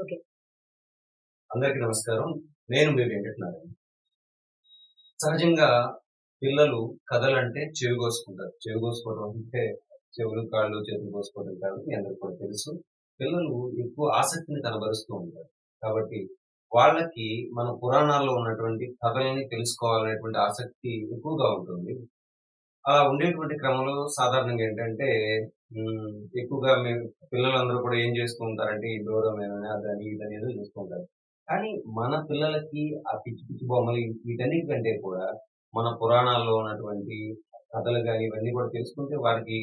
అందరికీ నమస్కారం. నేను మీ వెంకటనారాయణ. సహజంగా పిల్లలు కథలంటే చెవి కోసుకుంటారు. చెవి కోసుకోవడం అంటే చెవులు కాళ్ళు చేతులు కోసుకోవడం కాదు మీ అందరికి కూడా తెలుసు. పిల్లలు ఎక్కువ ఆసక్తిని కనబరుస్తూ ఉంటారు. కాబట్టి వాళ్ళకి మన పురాణాల్లో ఉన్నటువంటి కథలని తెలుసుకోవాలనేటువంటి ఆసక్తి ఎక్కువగా ఉంటుంది. అలా ఉండేటువంటి క్రమంలో సాధారణంగా ఏంటంటే ఎక్కువగా మేము పిల్లలందరూ కూడా ఏం చేస్తూ ఉంటారంటే ఈ దూరమైన అదని ఇదని ఏదో చూస్తూ ఉంటారు కానీ మన పిల్లలకి ఆ పిచ్చి పిచ్చి బొమ్మలు వీటన్నిటికంటే కూడా మన పురాణాల్లో ఉన్నటువంటి కథలు కానీ ఇవన్నీ కూడా తెలుసుకుంటే వారికి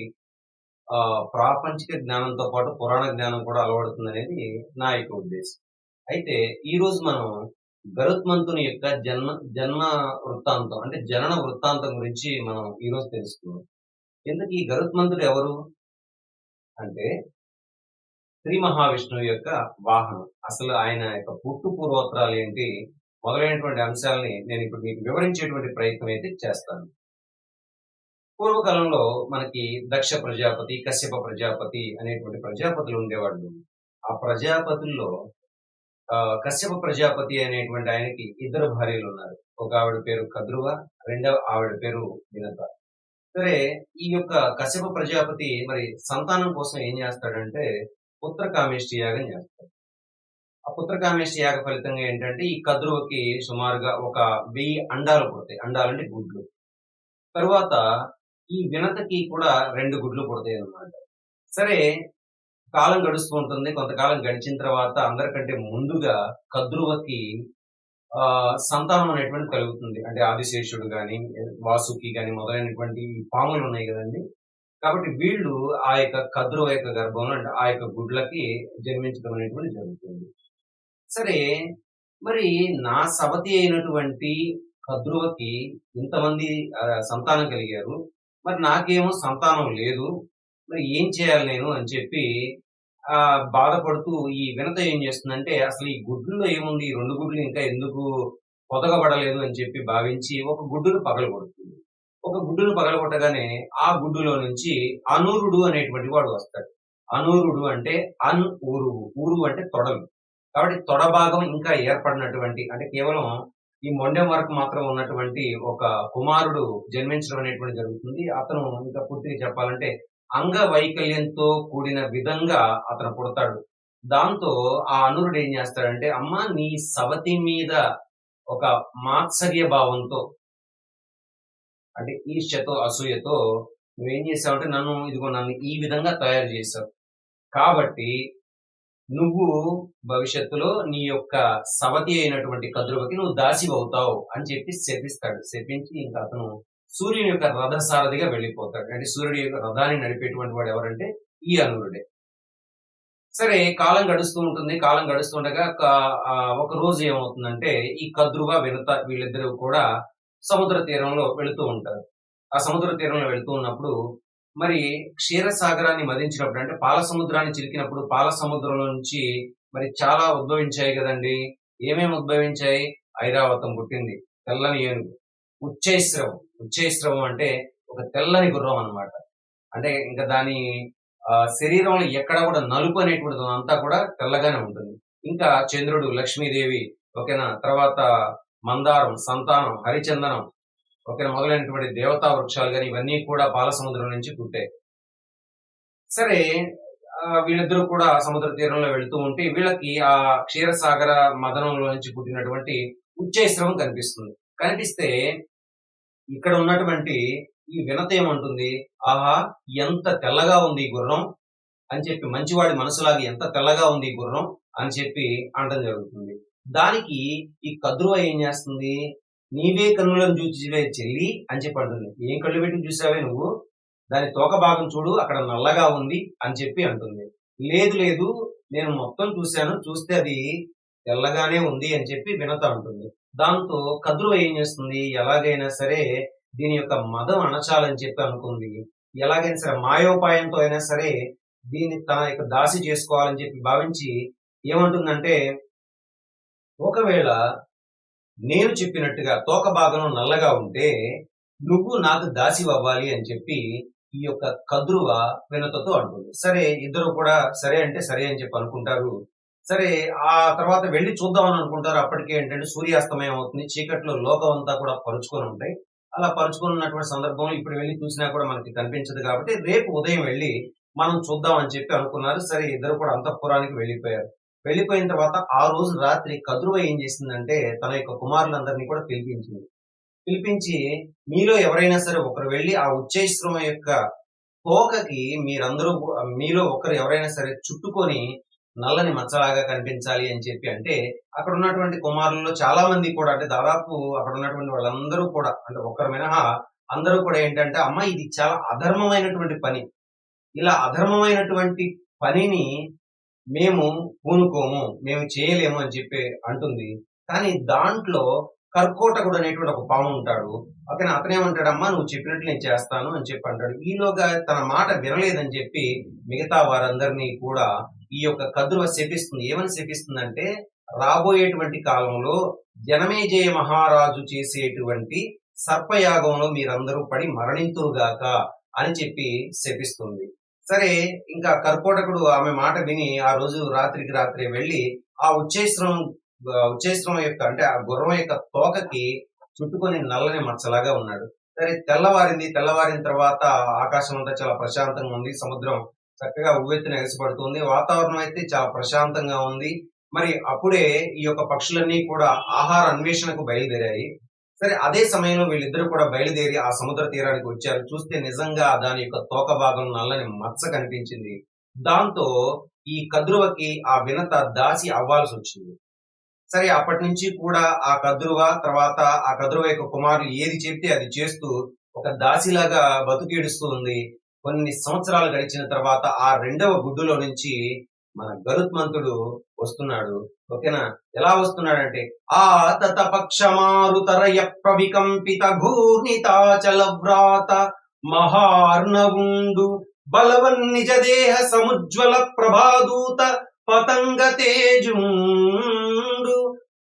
ఆ ప్రాపంచిక జ్ఞానంతో పాటు పురాణ జ్ఞానం కూడా అలవడుతుంది అనేది నా యొక్క ఉద్దేశం. అయితే ఈ రోజు మనం గరుత్మంతుని యొక్క జన్మ జన్మ వృత్తాంతం అంటే జనన వృత్తాంతం గురించి మనం ఈ రోజు తెలుసుకున్నాం ఎందుకు ఈ గరుత్మంతుడు ఎవరు? అంటే శ్రీ మహావిష్ణువు యొక్క వాహనం. అసలు ఆయన యొక్క పుట్టు పూర్వోత్తరాలు ఏంటి? మొదలైనటువంటి అంశాలని నేను ఇప్పుడు మీకు వివరించేటువంటి ప్రయత్నం అయితే చేస్తాను. పూర్వకాలంలో మనకి దక్ష ప్రజాపతి కశ్యప ప్రజాపతి అనేటువంటి ప్రజాపతులు ఉండేవాళ్ళు. ఆ ప్రజాపతుల్లో ఆ, కశ్యప ప్రజాపతి అనేటువంటి ఆయనకి ఇద్దరు భార్యలు ఉన్నారు. ఒక ఆవిడ పేరు కద్రువ రెండవ ఆవిడ పేరు వినత. సరే ఈ యొక్క కశ్యప ప్రజాపతి మరి సంతానం కోసం ఏం చేస్తాడంటే పుత్ర కామేష్టి యాగం చేస్తాడు. ఆ పుత్ర కామేష్టి యాగ ఫలితంగా ఏంటంటే ఈ కద్రువకి సుమారుగా ఒక వెయ్యి అండాలు పుడతాయి. అండాలంటే గుడ్లు. తరువాత ఈ వినతకి కూడా రెండు గుడ్లు పుడతాయి అనమాట సరే కాలం గడుస్తూ ఉంటుంది. కొంతకాలం గడిచిన తర్వాత అందరికంటే ముందుగా కద్రువకి సంతానం అనేటువంటి కలుగుతుంది. అంటే ఆదిశేషుడు కానీ వాసుకి కానీ మొదలైనటువంటి పాములు ఉన్నాయి కదండి. కాబట్టి వీళ్ళు ఆ యొక్క కద్రువ యొక్క గర్భంలో అంటే ఆ యొక్క గుడ్లకి జన్మించడం అనేటువంటి జరుగుతుంది. సరే మరి నా సవతి అయినటువంటి కద్రువకి ఇంతమంది సంతానం కలిగారు. మరి నాకేమో సంతానం లేదు. మరి ఏం చేయాలి నేను అని చెప్పి బాధపడుతూ ఈ వినత ఏం చేస్తుందంటే అసలు ఈ గుడ్డులో ఏముంది? ఈ రెండు గుడ్లు ఇంకా ఎందుకు పొదగబడలేదు అని చెప్పి భావించి ఒక గుడ్డును పగలగొడుతుంది. ఒక గుడ్డును పగలగొట్టగానే ఆ గుడ్డులో నుంచి అనూరుడు అనేటువంటి వాడు వస్తాడు. అనూరుడు అంటే అన్ ఊరు ఊరు అంటే తొడలు. కాబట్టి తొడ భాగం ఇంకా ఏర్పడినటువంటి అంటే కేవలం ఈ మొండెం వరకు మాత్రం ఉన్నటువంటి ఒక కుమారుడు జన్మించడం అనేటువంటి జరుగుతుంది. అతను ఇంకా పూర్తిగా చెప్పాలంటే అంగవైకల్యంతో కూడిన విధంగా అతను పుడతాడు. దాంతో ఆ అనురుడు ఏం చేస్తాడంటే అమ్మ నీ సవతి మీద ఒక మాత్సర్య భావంతో అంటే ఈర్ష్యతో అసూయతో నువ్వేం చేసావంటే నన్ను ఇదిగో నన్ను ఈ విధంగా తయారు చేశావు. కాబట్టి నువ్వు భవిష్యత్తులో నీ యొక్క సవతి అయినటువంటి కద్రువకి నువ్వు దాసి అవుతావు అని చెప్పి శపిస్తాడు. శపించి ఇంకా అతను సూర్యుని యొక్క రథసారథిగా వెళ్ళిపోతాడు. అంటే సూర్యుడి యొక్క రథాన్ని నడిపేటువంటి వాడు ఎవరంటే ఈ అనురుడే సరే కాలం గడుస్తూ ఉంటుంది. కాలం గడుస్తుండగా ఒక- ఆ, ఒక రోజు ఏమవుతుందంటే ఈ కద్రువ వినత వీళ్ళిద్దరూ కూడా సముద్ర తీరంలో వెళుతూ ఉంటారు. ఆ సముద్ర తీరంలో వెళుతూ ఉన్నప్పుడు మరి క్షీరసాగరాన్ని మదించినప్పుడు అంటే పాల సముద్రాన్ని చిలికినప్పుడు పాల సముద్రంలో నుంచి మరి చాలా ఉద్భవించాయి కదండి. ఏమేమి ఉద్భవించాయి? ఐరావతం పుట్టింది. తెల్లని ఏనుగు. ఉచ్చైశ్రవం. ఉచ్చైశ్రవం అంటే ఒక తెల్లని గుర్రం అన్నమాట. అంటే ఇంకా దాని ఆ, శరీరంలో ఎక్కడ కూడా నలుపు అనేటువంటిది అంతా కూడా తెల్లగానే ఉంటుంది. ఇంకా చంద్రుడు లక్ష్మీదేవి ఓకేనా తర్వాత మందారం సంతానం హరిచందనం ఓకేనా మొదలైనటువంటి దేవతా వృక్షాలు కానీ ఇవన్నీ కూడా పాల సముద్రం నుంచి పుట్టాయి. సరే వీళ్ళిద్దరూ కూడా సముద్ర తీరంలో వెళుతూ ఉంటే వీళ్ళకి ఆ క్షీరసాగర మదనంలో నుంచి పుట్టినటువంటి ఉచ్చైశ్రవం కనిపిస్తుంది. కనిపిస్తే ఇక్కడ ఉన్నటువంటి ఈ వినత ఏమంటుంది? ఆహా ఎంత తెల్లగా ఉంది ఈ గుర్రం అని చెప్పి మంచివాడి మనసులాగా ఎంత తెల్లగా ఉంది ఈ గుర్రం అని చెప్పి అనడం జరుగుతుంది. దానికి ఈ కద్రువ ఏం చేస్తుంది? నీవే కన్నులను చూసివే చెల్లి అని చెప్పి అంటుంది. ఏం కళ్ళు పెట్టి చూసావే నువ్వు? దాని తోక భాగం చూడు అక్కడ నల్లగా ఉంది అని చెప్పి అంటుంది. లేదు లేదు నేను మొత్తం చూశాను చూస్తే అది తెల్లగానే ఉంది అని చెప్పి వినత అంటుంది. దాంతో కద్రువ ఏం చేస్తుంది? ఎలాగైనా సరే దీని యొక్క మదం అణచాలని చెప్పి అనుకుంది. ఎలాగైనా సరే మాయోపాయంతో అయినా సరే దీన్ని తన యొక్క దాసి చేసుకోవాలని చెప్పి భావించి ఏమంటుందంటే ఒకవేళ నేను చెప్పినట్టుగా తోక భాగం నల్లగా ఉంటే నువ్వు నాకు దాసి అవ్వాలి అని చెప్పి ఈ యొక్క కద్రువ వినతతో అంటుంది. సరే ఇద్దరు కూడా సరే అంటే సరే అని చెప్పి అనుకుంటారు. సరే ఆ తర్వాత వెళ్ళి చూద్దాం అని అనుకుంటారు. అప్పటికే ఏంటంటే సూర్యాస్తమయం అవుతుంది. చీకట్లో లోకం అంతా కూడా పరుచుకొని ఉంటాయి. అలా పరుచుకొని ఉన్నటువంటి సందర్భంలో ఇప్పుడు వెళ్ళి చూసినా కూడా మనకి కనిపించదు కాబట్టి రేపు ఉదయం వెళ్ళి మనం చూద్దాం అని చెప్పి అనుకున్నారు. సరే ఇద్దరు కూడా అంతఃపురానికి వెళ్ళిపోయారు. వెళ్ళిపోయిన తర్వాత ఆ రోజు రాత్రి కదురువ ఏం చేసిందంటే తన యొక్క కుమారులందరినీ కూడా పిలిపించింది. పిలిపించి మీలో ఎవరైనా సరే ఒకరు వెళ్ళి ఆ ఉచ్చైశ్రమ యొక్క తోకకి మీరందరూ మీలో ఒకరు ఎవరైనా సరే చుట్టుకొని నల్లని మచ్చలాగా కనిపించాలి అని చెప్పి అంటే అక్కడ ఉన్నటువంటి కుమారుల్లో చాలా మంది కూడా అంటే దాదాపు అక్కడ ఉన్నటువంటి వాళ్ళందరూ కూడా అంటే ఒక్కరు మినహా అందరూ కూడా ఏంటంటే అమ్మ ఇది చాలా అధర్మమైనటువంటి పని. ఇలా అధర్మమైనటువంటి పనిని మేము పూనుకోము మేము చేయలేము అని చెప్పి అంటుంది. కానీ దాంట్లో కర్కోటకుడు అనేటువంటి ఒక పాము ఉంటాడు. అతను అతనేమంటాడమ్మా నువ్వు చెప్పినట్లు నేను చేస్తాను అని చెప్పి అంటాడు. ఈలోగా తన మాట వినలేదని చెప్పి మిగతా వారందరినీ కూడా ఈ యొక్క కద్రువ శపిస్తుంది. ఏమని శపిస్తుందంటే రాబోయేటువంటి కాలంలో జనమేజయ మహారాజు చేసేటువంటి సర్పయాగంలో మీరందరూ పడి మరణింతురుగాక అని చెప్పి శపిస్తుంది. సరే ఇంకా కర్కోటకుడు ఆమె మాట విని ఆ రోజు రాత్రికి రాత్రి వెళ్ళి ఆ ఉచ్చేశ్వరం ఉచ్చేశ్వరం యొక్క అంటే ఆ గుర్రం యొక్క తోకకి చుట్టుకొని నల్లని మచ్చలాగా ఉన్నాడు. సరే తెల్లవారింది తెల్లవారిన తర్వాత ఆకాశం అంతా చాలా ప్రశాంతంగా ఉంది. సముద్రం చక్కగా ఉవ్వెత్తున ఎగసిపడుతుంది. వాతావరణం అయితే చాలా ప్రశాంతంగా ఉంది. మరి అప్పుడే ఈ యొక్క పక్షులన్నీ కూడా ఆహార అన్వేషణకు బయలుదేరాయి. సరే అదే సమయంలో వీళ్ళిద్దరూ కూడా బయలుదేరి ఆ సముద్ర తీరానికి వచ్చారు. చూస్తే నిజంగా దాని యొక్క తోక భాగం నల్లని మచ్చ కనిపించింది. దాంతో ఈ కద్రువకి ఆ వినత దాసి అవ్వాల్సి వచ్చింది. సరే అప్పటి నుంచి కూడా ఆ కద్రువ తర్వాత ఆ కద్రువ యొక్క కుమారులు ఏది చెప్తే అది చేస్తూ ఒక దాసిలాగా బతుకేడుస్తూ ఉంది. కొన్ని సంవత్సరాలు గడిచిన తర్వాత ఆ రెండవ గుడ్డులో నుంచి మన గరుత్మంతుడు వస్తున్నాడు. ఓకేనా? ఎలా వస్తున్నాడంటే ఆ తత పక్షమారుతరయ ప్రవికంపిత ఘూర్ణితాచల వ్రాత మహార్ణవుండు బలవన్ నిజ దేహ సముజ్వల ప్రభాదూత పతంగ తేజుండు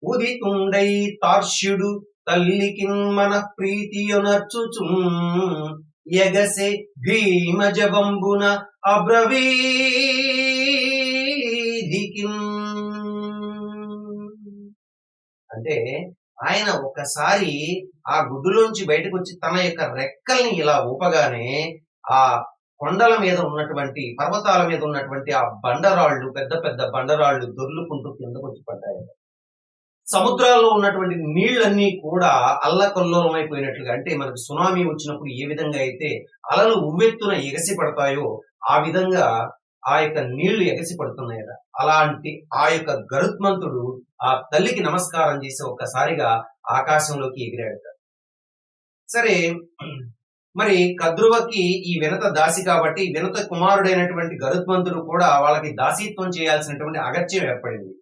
ఉదితుండై తార్ష్యుడు తల్లికిన్ మన ప్రీతియునర్చుచు ఎగసే భీమ జబంబున అబ్రవీధికి. అంటే ఆయన ఒక్కసారి ఆ గుడ్డులోంచి బయటకు వచ్చి తన యొక్క రెక్కల్ని ఇలా ఊపగానే ఆ కొండల మీద ఉన్నటువంటి పర్వతాల మీద ఉన్నటువంటి ఆ బండరాళ్ళు పెద్ద పెద్ద బండరాళ్ళు దొర్లుకుంటూ కిందకు వచ్చి పడ్డాయి సముద్రాల్లో ఉన్నటువంటి నీళ్ళన్నీ కూడా అల్లకల్లోలమైపోయినట్లుగా అంటే మనకు సునామీ వచ్చినప్పుడు ఏ విధంగా అయితే అలలు ఉవ్వెత్తున ఎగసి పడతాయో ఆ విధంగా ఆ యొక్క నీళ్ళు ఎగసి పడుతున్నాయట అలాంటి ఆ యొక్క గరుత్మంతుడు ఆ తల్లికి నమస్కారం చేసి ఒక్కసారిగా ఆకాశంలోకి ఎగిరాడట. సరే మరి కద్రువకి ఈ వినత దాసి కాబట్టి వినత కుమారుడైనటువంటి గరుత్మంతుడు కూడా వాళ్ళకి దాసీత్వం చేయాల్సినటువంటి అగత్యం ఏర్పడింది.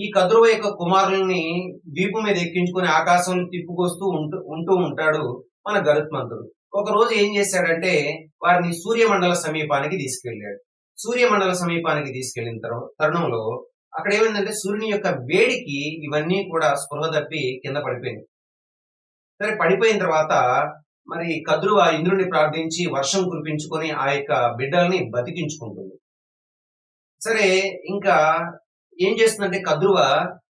ఈ కద్రువ యొక్క కుమారుల్ని దీపం మీద ఎక్కించుకొని ఆకాశంలో తిప్పుకొస్తూ ఉంటూ ఉంటూ ఉంటాడు మన గరుత్మంతుడు. ఒక రోజు ఏం చేశాడంటే వారిని సూర్యమండల సమీపానికి తీసుకెళ్ళాడు. సూర్యమండల సమీపానికి తీసుకెళ్ళిన తరు- తరుణంలో అక్కడ ఏమైందంటే సూర్యుని యొక్క వేడికి ఇవన్నీ కూడా స్పృహ తప్పి కింద పడిపోయింది. సరే పడిపోయిన తర్వాత మరి కద్రువ ఇంద్రుని ప్రార్థించి వర్షం కురిపించుకొని ఆ యొక్క బిడ్డల్ని బతికించుకుంటుంది. సరే ఇంకా ఏం చేస్తుందంటే కద్రువ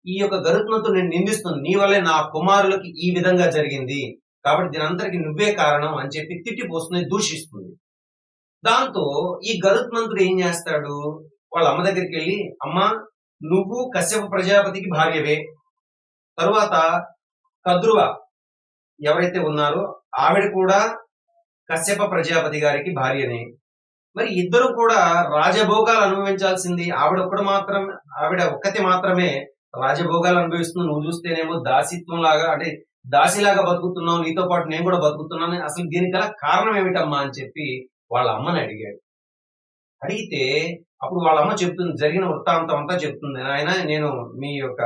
ఈ యొక్క గరుత్మంతుని నిందిస్తుంది. నీ వల్లే నా కుమారులకి ఈ విధంగా జరిగింది. కాబట్టి దీనంతరికి నువ్వే కారణం అని చెప్పి తిట్టిపోస్తుంది దూషిస్తుంది. దాంతో ఈ గరుత్మంతుడు ఏం చేస్తాడు? వాళ్ళ అమ్మ దగ్గరికి వెళ్ళి అమ్మ నువ్వు కశ్యప ప్రజాపతికి భార్యవే. తరువాత కద్రువ ఎవరైతే ఉన్నారో ఆవిడ కూడా కశ్యప ప్రజాపతి గారికి భార్యనే. మరి ఇద్దరు కూడా రాజభోగాలు అనుభవించాల్సింది. ఆవిడ ఒక్కడు మాత్రం ఆవిడ ఒక్కతి మాత్రమే రాజభోగాలు అనుభవిస్తుంది. నువ్వు చూస్తేనేమో దాసిత్వం లాగా అంటే దాసిలాగా బతుకుతున్నావు నీతో పాటు నేను కూడా బతుకుతున్నాను. అసలు దీనికి గల కారణం ఏమిటమ్మా అని చెప్పి వాళ్ళ అమ్మని అడిగాడు. అడిగితే అప్పుడు వాళ్ళ అమ్మ చెప్తుంది జరిగిన వృత్తాంతం అంతా చెప్తుంది. ఆయన నేను మీ యొక్క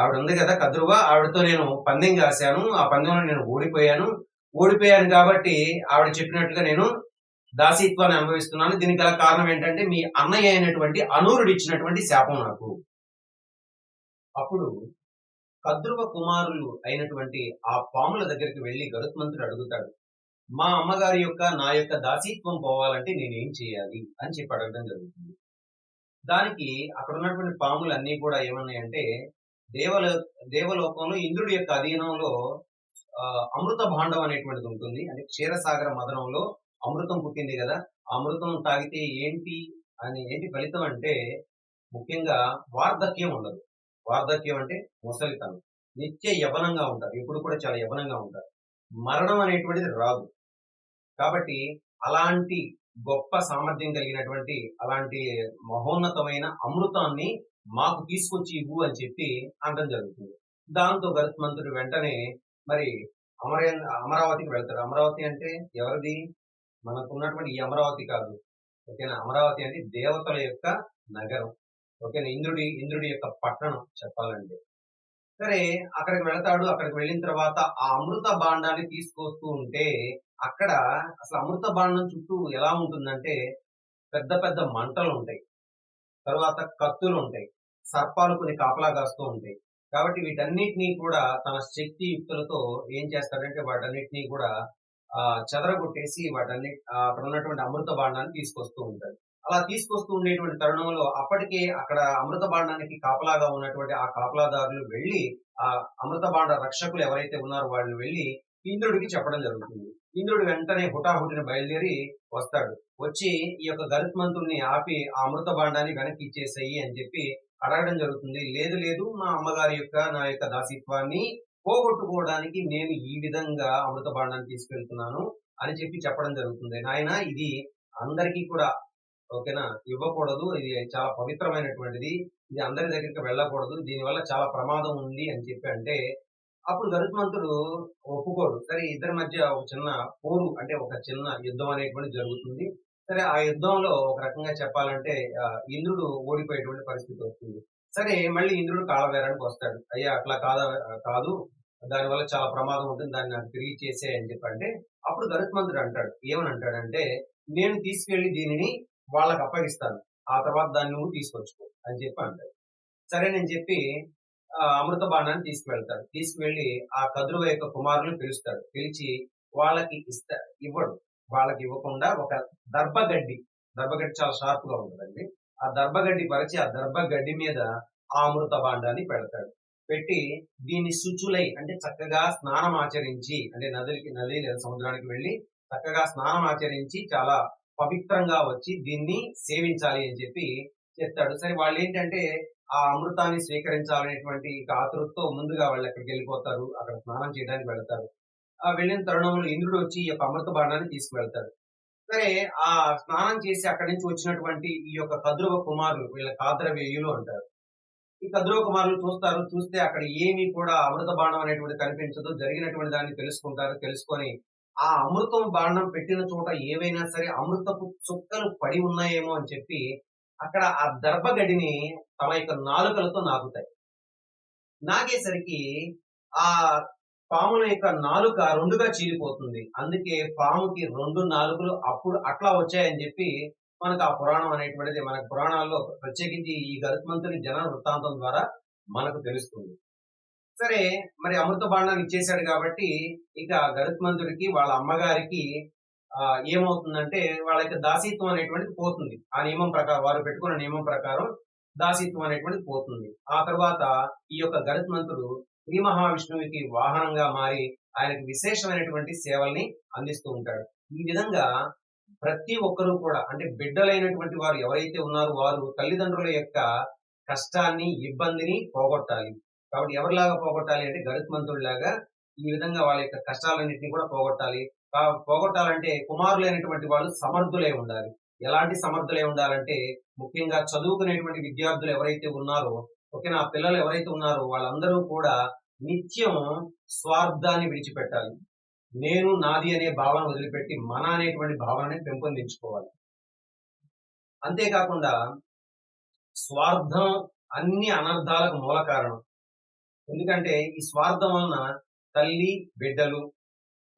ఆవిడ ఉంది కదా కద్రువ ఆవిడతో నేను పందెం కాశాను. ఆ పందెంలో నేను ఓడిపోయాను. ఓడిపోయాను కాబట్టి ఆవిడ చెప్పినట్టుగా నేను దాసీత్వాన్ని అనుభవిస్తున్నాను. దీనికి గల కారణం ఏంటంటే మీ అన్నయ్య అయినటువంటి అనూరుడు ఇచ్చినటువంటి శాపం నాకు. అప్పుడు కద్రువ కుమారులు అయినటువంటి ఆ పాముల దగ్గరికి వెళ్ళి గరుత్మంతుడు అడుగుతాడు మా అమ్మగారి యొక్క నా యొక్క దాసీత్వం పోవాలంటే నేనేం చేయాలి? అని చెప్పి అడగడం జరుగుతుంది. దానికి అక్కడ ఉన్నటువంటి పాములు అన్ని కూడా ఏమన్నాయంటే దేవలో దేవలోకంలో ఇంద్రుడి యొక్క అధీనంలో ఆ, అమృత భాండం అనేటువంటిది ఉంటుంది. అంటే క్షీరసాగర మదనంలో అమృతం పుట్టింది కదా. ఆ అమృతం తాగితే ఏంటి అని ఏంటి ఫలితం అంటే ముఖ్యంగా వార్ధక్యం ఉండదు. వార్ధక్యం అంటే ముసలితనం. నిత్య యవనంగా ఉంటారు. ఎప్పుడు కూడా చాలా యవనంగా ఉంటారు. మరణం అనేటువంటిది రాదు. కాబట్టి అలాంటి గొప్ప సామర్థ్యం కలిగినటువంటి అలాంటి మహోన్నతమైన అమృతాన్ని మాకు తీసుకొచ్చి ఇవ్వు అని చెప్పి అనడం జరుగుతుంది. దాంతో గరుత్మంతుడు వెంటనే మరి అమరే అమరావతికి వెళ్తారు అమరావతి అంటే ఎవరిది? మనకున్నటువంటి ఈ అమరావతి కాదు. ఓకేనా? అమరావతి అంటే దేవతల యొక్క నగరం. ఓకేనా? ఇంద్రుడి ఇంద్రుడి యొక్క పట్టణం చెప్పాలంటే. సరే అక్కడికి వెళతాడు. అక్కడికి వెళ్ళిన తర్వాత ఆ అమృత బాండాన్ని తీసుకొస్తూ ఉంటే అక్కడ అసలు అమృత బాండం చుట్టూ ఎలా ఉంటుందంటే పెద్ద పెద్ద మంటలు ఉంటాయి తర్వాత కత్తులు ఉంటాయి సర్పాలు కొన్ని కాపలా కాస్తూ ఉంటాయి. కాబట్టి వీటన్నిటినీ కూడా తన శక్తి యుక్తులతో ఏం చేస్తాడంటే వాటన్నిటినీ కూడా చెదరగొట్టేసి వాటన్ని అక్కడ ఉన్నటువంటి అమృత బాండాన్ని తీసుకొస్తూ ఉంటాడు అలా తీసుకొస్తూ ఉండేటువంటి తరుణంలో అప్పటికే అక్కడ అమృత బాండానికి కాపలాగా ఉన్నటువంటి ఆ కాపలాదారులు వెళ్ళి ఆ అమృత బాండ రక్షకులు ఎవరైతే ఉన్నారో వాళ్ళు వెళ్ళి ఇంద్రుడికి చెప్పడం జరుగుతుంది. ఇంద్రుడు వెంటనే హుటాహుటిని బయలుదేరి వస్తాడు. వచ్చి ఈ యొక్క గరుత్మంతుడిని ఆపి ఆ అమృత బాండాన్ని వెనక్కి ఇచ్చేసేయి అని చెప్పి అడగడం జరుగుతుంది. లేదు లేదు మా అమ్మగారి యొక్క నా యొక్క దాసిత్వాన్ని పోగొట్టుకోవడానికి నేను ఈ విధంగా అమృత బాండాన్ని తీసుకెళ్తున్నాను అని చెప్పి చెప్పడం జరుగుతుంది. నాయన ఇది అందరికీ కూడా ఓకేనా? ఇవ్వకూడదు. ఇది చాలా పవిత్రమైనటువంటిది. ఇది అందరి దగ్గరికి వెళ్ళకూడదు. దీనివల్ల చాలా ప్రమాదం ఉంది అని చెప్పి అంటే అప్పుడు గరుత్మంతుడు ఒప్పుకోడు. సరే ఇద్దరి మధ్య ఒక చిన్న పోరు అంటే ఒక చిన్న యుద్ధం అనేటువంటి జరుగుతుంది. సరే ఆ యుద్ధంలో ఒక రకంగా చెప్పాలంటే ఇంద్రుడు ఓడిపోయేటువంటి పరిస్థితి వస్తుంది. సరే మళ్ళీ ఇంద్రుడు కాలవేరానికి వస్తాడు. అయ్యా అట్లా కాదా కాదు. దానివల్ల చాలా ప్రమాదం ఉంటుంది దాన్ని నాకు తిరిగి చేసే అని చెప్పి అంటే అప్పుడు గరుత్మంతుడు అంటాడు. ఏమని అంటాడంటే నేను తీసుకెళ్ళి దీనిని వాళ్ళకి అప్పగిస్తాను. ఆ తర్వాత దాన్ని నువ్వు తీసుకొచ్చుకో అని చెప్పి అంటాడు. సరే నేను చెప్పి అమృత బాణాన్ని తీసుకువెళ్తాడు తీసుకువెళ్ళి ఆ కదురువ యొక్క కుమారులు పిలుస్తాడు. పిలిచి వాళ్ళకి ఇస్తా ఇవ్వడు. వాళ్ళకి ఇవ్వకుండా ఒక దర్భగడ్డి దర్భగడ్డి చాలా షార్ప్గా ఉంటుందండి. ఆ దర్భగడ్డి పరిచి ఆ దర్భగడ్డి మీద ఆ అమృత భాండాన్ని పెడతాడు. పెట్టి దీన్ని శుచులై అంటే చక్కగా స్నానం ఆచరించి అంటే నదికి నది లేదా సముద్రానికి వెళ్ళి చక్కగా స్నానం ఆచరించి చాలా పవిత్రంగా వచ్చి దీన్ని సేవించాలి అని చెప్పి చెప్తాడు. సరే వాళ్ళు ఏంటంటే ఆ అమృతాన్ని స్వీకరించాలనేటువంటి ఇక ఆతృతతో ముందుగా వాళ్ళు అక్కడికి వెళ్ళిపోతారు. అక్కడ స్నానం చేయడానికి వెళతారు. ఆ వెళ్ళిన తరుణంలో ఇంద్రుడు వచ్చి ఈ యొక్క అమృత బాణాన్ని తీసుకువెళ్తాడు. సరే ఆ స్నానం చేసి అక్కడి నుంచి వచ్చినటువంటి ఈ యొక్క కద్రువ కుమారులు వీళ్ళ కాద్రవేయులు అంటారు. ఈ కద్రువ కుమారులు చూస్తారు చూస్తే అక్కడ ఏమీ కూడా అమృత బాణం అనేటువంటి కనిపించదు. జరిగినటువంటి దాన్ని తెలుసుకుంటారు తెలుసుకొని ఆ అమృతం బాణం పెట్టిన చోట ఏవైనా సరే అమృతపు చుక్కలు పడి ఉన్నాయేమో అని చెప్పి అక్కడ ఆ దర్భగడిని తమ యొక్క నాలుకలతో నాకుతాయి నాగేసరికి ఆ పాముల యొక్క నాలుక రెండుగా చీలిపోతుంది. అందుకే పాముకి రెండు నాలుగులు అప్పుడు అట్లా వచ్చాయని చెప్పి మనకు ఆ పురాణం అనేటువంటిది మన పురాణాల్లో ప్రత్యేకించి ఈ గరుత్మంతుని జన వృత్తాంతం ద్వారా మనకు తెలుస్తుంది. సరే మరి అమృత బాణాలు ఇచ్చేశాడు కాబట్టి ఇక గరుత్మంతుడికి వాళ్ళ అమ్మగారికి ఆ, ఏమవుతుందంటే వాళ్ళ యొక్క దాసీత్వం అనేటువంటిది పోతుంది. ఆ నియమం ప్రకారం వారు పెట్టుకున్న నియమం ప్రకారం దాసీత్వం అనేటువంటిది పోతుంది. ఆ తర్వాత ఈ యొక్క గరుత్మంతుడు శ్రీ మహావిష్ణువుకి వాహనంగా మారి ఆయనకు విశేషమైనటువంటి సేవల్ని అందిస్తూ ఉంటాడు. ఈ విధంగా ప్రతి ఒక్కరూ కూడా అంటే బిడ్డలైనటువంటి వారు ఎవరైతే ఉన్నారో వారు తల్లిదండ్రుల యొక్క కష్టాన్ని ఇబ్బందిని పోగొట్టాలి. కాబట్టి ఎవరిలాగా పోగొట్టాలి అంటే గరుత్మంతుడిలాగా ఈ విధంగా వాళ్ళ యొక్క కష్టాలన్నింటినీ కూడా పోగొట్టాలి. పోగొట్టాలంటే కుమారులైనటువంటి వాళ్ళు సమర్థులై ఉండాలి. ఎలాంటి సమర్థులై ఉండాలంటే ముఖ్యంగా చదువుకునేటువంటి విద్యార్థులు ఎవరైతే ఉన్నారో ఓకేనా నా పిల్లలు ఎవరైతే ఉన్నారో వాళ్ళందరూ కూడా నిత్యం స్వార్థాన్ని విడిచిపెట్టాలి. నేను నాది అనే భావన వదిలిపెట్టి మన అనేటువంటి భావనని పెంపొందించుకోవాలి. అంతేకాకుండా స్వార్థం అన్ని అనర్థాలకు మూల కారణం. ఎందుకంటే ఈ స్వార్థం వలన తల్లి బిడ్డలు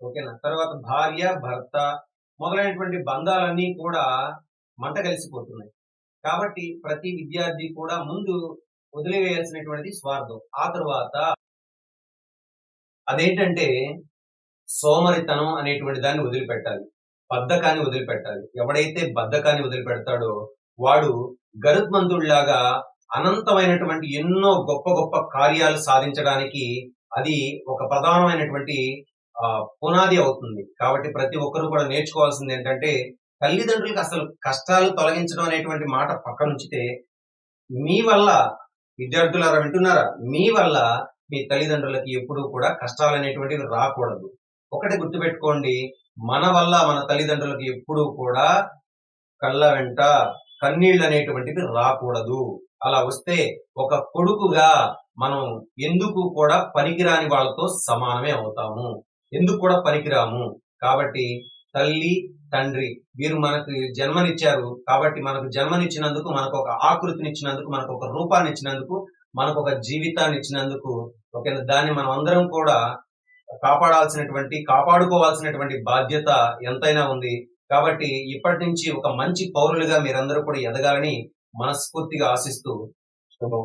ఓకేనా తర్వాత భార్య భర్త మొదలైనటువంటి బంధాలన్నీ కూడా మంట కలిసిపోతున్నాయి. కాబట్టి ప్రతి విద్యార్థి కూడా ముందు వదిలివేయాల్సినటువంటిది స్వార్థం. ఆ తర్వాత అదేంటంటే సోమరితనం అనేటువంటి దాన్ని వదిలిపెట్టాలి. బద్ధకాన్ని వదిలిపెట్టాలి. ఎవడైతే బద్ధకాన్ని వదిలిపెడతాడో వాడు గరుత్మంతుడిలాగా అనంతమైనటువంటి ఎన్నో గొప్ప గొప్ప కార్యాలు సాధించడానికి అది ఒక ప్రధానమైనటువంటి ఆ, పునాది అవుతుంది. కాబట్టి ప్రతి ఒక్కరూ కూడా నేర్చుకోవాల్సింది ఏంటంటే తల్లిదండ్రులకు అసలు కష్టాలు తొలగించడం అనేటువంటి మాట పక్కనుంచితే మీ వల్ల విద్యార్థులారా వింటున్నారా? మీ వల్ల మీ తల్లిదండ్రులకి ఎప్పుడూ కూడా కష్టాలు అనేటువంటివి రాకూడదు. ఒకటి గుర్తుపెట్టుకోండి మన వల్ల మన తల్లిదండ్రులకు ఎప్పుడూ కూడా కళ్ళ వెంట కన్నీళ్ళు అనేటువంటివి రాకూడదు. అలా వస్తే ఒక కొడుకుగా మనం ఎందుకు కూడా పనికిరాని వాళ్ళతో సమానమే అవుతాము. ఎందుకు కూడా పనికిరాము? కాబట్టి తల్లి తండ్రి వీరు మనకు జన్మనిచ్చారు కాబట్టి మనకు జన్మనిచ్చినందుకు మనకు ఒక ఆకృతిని ఇచ్చినందుకు మనకు ఒక రూపాన్ని ఇచ్చినందుకు మనకు ఒక జీవితాన్ని ఇచ్చినందుకు ఓకేనా? దాన్ని మనం అందరం కూడా కాపాడాల్సినటువంటి కాపాడుకోవాల్సినటువంటి బాధ్యత ఎంతైనా ఉంది. కాబట్టి ఇప్పటి నుంచి ఒక మంచి పౌరులుగా మీరందరూ కూడా ఎదగాలని మనస్ఫూర్తిగా ఆశిస్తూ శుభం.